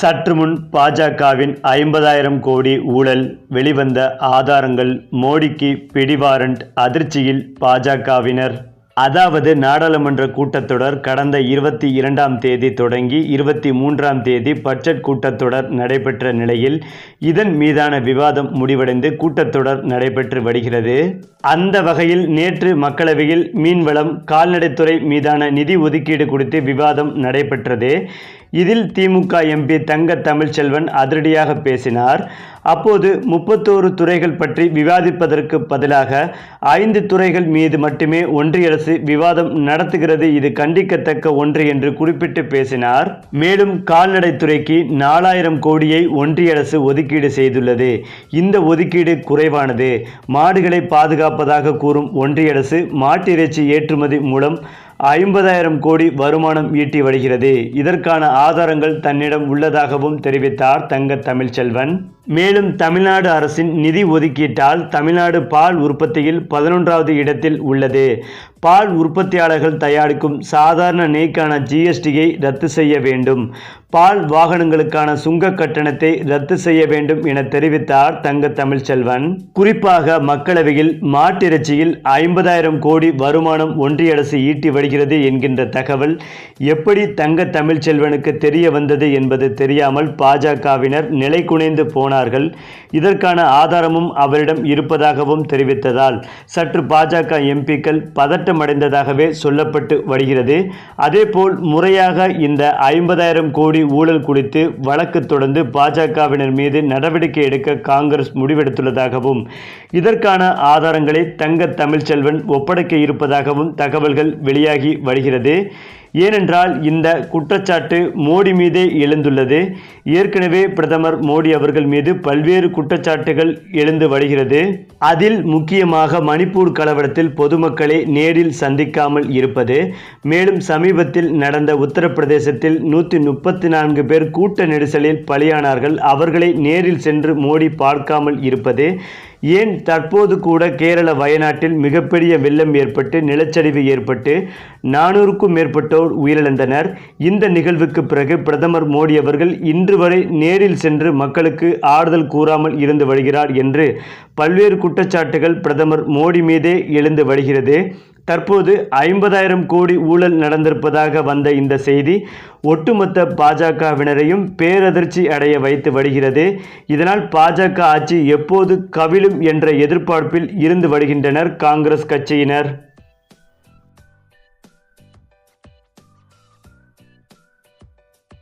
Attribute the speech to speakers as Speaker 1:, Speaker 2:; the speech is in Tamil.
Speaker 1: சற்று முன் பாஜகவின் ஐம்பதாயிரம் கோடி ஊழல் வெளிவந்த ஆதாரங்கள் மோடிக்கு பிடிவாரண்ட் அதிர்ச்சியில் பாஜகவினர். அதாவது நாடாளுமன்ற கூட்டத்தொடர் கடந்த இருபத்தி இரண்டாம் தேதி தொடங்கி இருபத்தி மூன்றாம் தேதி பட்ஜெட் கூட்டத்தொடர் நடைபெற்ற நிலையில் இதன் மீதான விவாதம் முடிவடைந்து கூட்டத்தொடர் நடைபெற்று வருகிறது. அந்த வகையில் நேற்று மக்களவையில் மீன்வளம் கால்நடைத்துறை மீதான நிதி ஒதுக்கீடு குறித்து விவாதம் நடைபெற்றது. இதில் திமுக எம்பி தங்க தமிழ்ச்செல்வன் அதிரடியாக பேசினார். அப்போது முப்பத்தோரு துறைகள் பற்றி விவாதிப்பதற்கு பதிலாக ஐந்து துறைகள் மீது மட்டுமே ஒன்றிய அரசு விவாதம் நடத்துகிறது. இது கண்டிக்கத்தக்க ஒன்று என்று குறிப்பிட்டு பேசினார். மேலும் கால்நடைத்துறைக்கு நாலாயிரம் கோடியை ஒன்றிய அரசு ஒதுக்கீடு செய்துள்ளது. இந்த ஒதுக்கீடு குறைவானது. மாடுகளை பாதுகாப்பதாக கூறும் ஒன்றிய அரசு மாட்டிறைச்சி ஏற்றுமதி மூலம் ஐம்பதாயிரம் கோடி வருமானம் ஈட்டி வருகிறது. இதற்கான ஆதாரங்கள் தன்னிடம் உள்ளதாகவும் தெரிவித்தார் தங்க தமிழ்ச்செல்வன். மேலும் தமிழ்நாடு அரசின் நிதி ஒதுக்கீட்டால் தமிழ்நாடு பால் உற்பத்தியில் பதினொன்றாவது இடத்தில் உள்ளது. பால் உற்பத்தியாளர்கள் தயாரிக்கும் சாதாரண நெய்க்கான ஜிஎஸ்டியை ரத்து செய்ய வேண்டும். பால் வாகனங்களுக்கான சுங்க கட்டணத்தை ரத்து செய்ய வேண்டும் என தெரிவித்தார் தங்க தமிழ்ச்செல்வன். குறிப்பாக மக்களவையில் மாட்டிறைச்சியில் ஐம்பதாயிரம் கோடி வருமானம் ஒன்றிய அரசு ஈட்டி வருகிறது என்கின்ற தகவல் எப்படி தங்க தமிழ்ச்செல்வனுக்கு தெரிய வந்தது என்பது தெரியாமல் பாஜகவினர் நிலை குனைந்து சொன்னார்கள் இதற்கான ஆதாரமும் அவரிடம் இருப்பதாகவும் தெரிவித்ததால் சற்று பாஜக எம்பிக்கள் பதட்டமடைந்ததாகவே சொல்லப்பட்டு வருகிறது. அதேபோல் முறையாக இந்த ஐம்பதாயிரம் கோடி ஊழல் குறித்து வழக்கு தொடர்ந்து பாஜகவினர் மீது நடவடிக்கை எடுக்க காங்கிரஸ் முடிவெடுத்துள்ளதாகவும் இதற்கான ஆதாரங்களை தங்க தமிழ்ச்செல்வன் ஒப்படைக்க இருப்பதாகவும் தகவல்கள் வெளியாகி வருகிறது. ஏனென்றால் இந்த குற்றச்சாட்டு மோடி மீதே எழுந்துள்ளது. ஏற்கனவே பிரதமர் மோடி அவர்கள் மீது பல்வேறு குற்றச்சாட்டுகள் எழுந்து வருகிறது. அதில் முக்கியமாக மணிப்பூர் கலவரத்தில் பொதுமக்களை நேரில் சந்திக்காமல் இருப்பது மேலும் சமீபத்தில் நடந்த உத்தரப்பிரதேசத்தில் நூற்றி முப்பத்தி நான்கு பேர் கூட்ட நெரிசலில் பலியானார்கள். அவர்களை நேரில் சென்று மோடி பார்க்காமல் இருப்பது ஏன் தற்போது கூட கேரள வயநாட்டில் மிகப்பெரிய வெள்ளம் ஏற்பட்டு நிலச்சரிவு ஏற்பட்டு நானூறுக்கும் மேற்பட்டோர் உயிரிழந்தனர். இந்த நிகழ்வுக்கு பிறகு பிரதமர் மோடி அவர்கள் இன்று வரை நேரில் சென்று மக்களுக்கு ஆறுதல் கூறாமல் இருந்து வருகிறார் என்று பல்வேறு குற்றச்சாட்டுகள் பிரதமர் மோடி மீதே எழுந்து வருகிறது. தற்போது ஐம்பதாயிரம் கோடி ஊழல் நடந்திருப்பதாக வந்த இந்த செய்தி ஒட்டுமொத்த பாஜகவினரையும் பேரதிர்ச்சி அடைய வைத்து வருகிறது. இதனால் பாஜக ஆட்சி எப்போது கவிழும் என்ற எதிர்பார்ப்பில் இருந்து வருகின்றனர் காங்கிரஸ் கட்சியினர்.